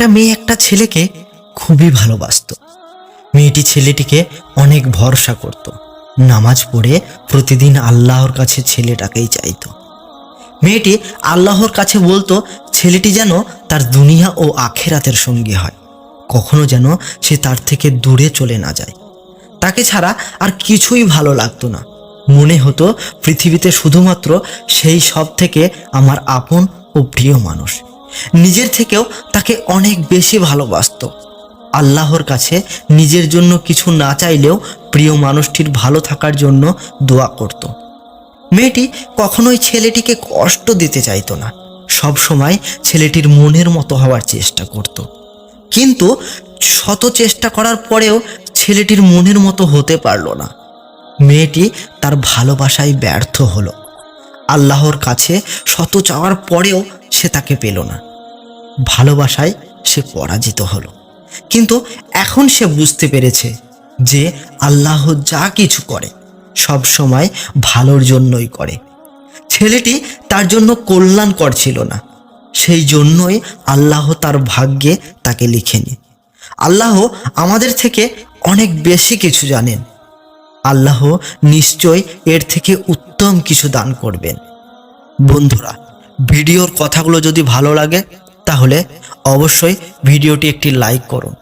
একটা মেয়ে একটা ছেলেকে খুবই ভালোবাসতো। মেয়েটি ছেলেটিকে অনেক ভরসা করত। নামাজ পড়ে প্রতিদিন আল্লাহর কাছে ছেলেটাকেই চাইত। মেয়েটি আল্লাহর কাছে বলতো, ছেলেটি যেন তার দুনিয়া ও আখেরাতের সঙ্গী হয়। কখনো যেন সে তার থেকে দূরে চলে না যায়। তাকে ছাড়া আর কিছুই ভালো লাগতো না। মনে হতো পৃথিবীতে শুধুমাত্র সেই সব থেকে আমার আপন ও প্রিয় মানুষ। নিজের থেকেও তাকে অনেক বেশি ভালোবাসত। আল্লাহর কাছে নিজের জন্য কিছু না চাইলেও প্রিয় মানুষটির ভালো থাকার জন্য দোয়া করত। মেয়েটি কখনোই ছেলেটিকে কষ্ট দিতে চাইতো না। সব সময় ছেলেটির মনের মতো হওয়ার চেষ্টা করত। কিন্তু শত চেষ্টা করার পরেও ছেলেটির মনের মতো হতে পারল না। মেয়েটি তার ভালোবাসায় ব্যর্থ হলো। আল্লাহর কাছে শত চাওয়ার পরেও সে তাকে পেল না। ভালোবাসায় সে পরাজিত হলো। কিন্তু এখন সে বুঝতে পেরেছে যে আল্লাহ যা কিছু করে, সব সময় ভালোর জন্যই করে। ছেলেটি তার জন্য কল্যাণকর ছিল না। সেই জন্যই আল্লাহ তার ভাগ্যে তাকে লিখেনি। আল্লাহ আমাদের থেকে অনেক বেশি কিছু জানেন। আল্লাহ নিশ্চয় এর থেকে উত্তম কিছু দান করবেন। বন্ধুরা, ভিডিওর কথাগুলো যদি ভালো লাগে, তাহলে অবশ্যই ভিডিওটি একটি লাইক করুন।